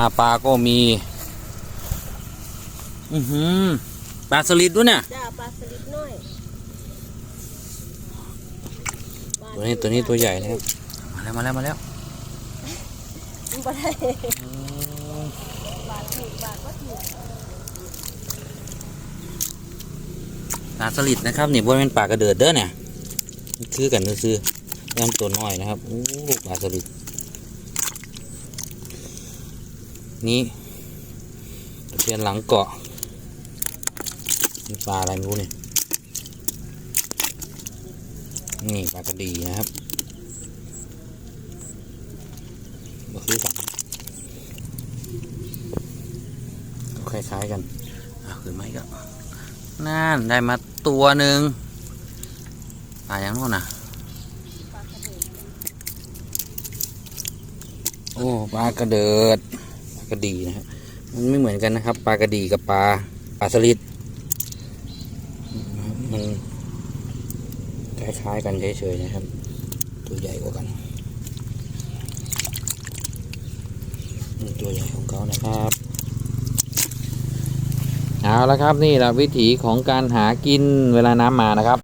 อาปลาก็มี อือหือปลาสลิดด้วยเนี่ยจ้าปลาสลิดน้อยตัวนี้ตัวนี้ตัวใหญ่นะครับมาแล้วมาแล้วมาแล้วมันบ่ได้บาทถูกบาทก็ถูกปลาสลิดนะครับนี่บนเป็นปลากระเดิดเด้อเนี่ยซื้อกันซื้อๆย่างตัวน้อยนะครับโอ้ลูกปลาสลิด นี่ตะเพียนหลังเกาะนี่ปลาอะไรไม่รู้เนี่ยนี่ปลากระดีนะครับมาซื้อกันก็คล้ายๆกันอะคือไม่ก็นั่นได้มาตัวหนึ่งปลาอย่างโน้นนะโอ้ปลากระเดิดปลากระดีนะครับมันไม่เหมือนกันนะครับ ปลากระดีกับปลาปลาสลิดมันคล้ายๆกันเฉยๆนะครับ ตัวใหญ่กว่ากันนี่ตัวใหญ่ของเขานะครับเอาละครับนี่แหละวิถีของการหากินเวลาน้ำมานะครับ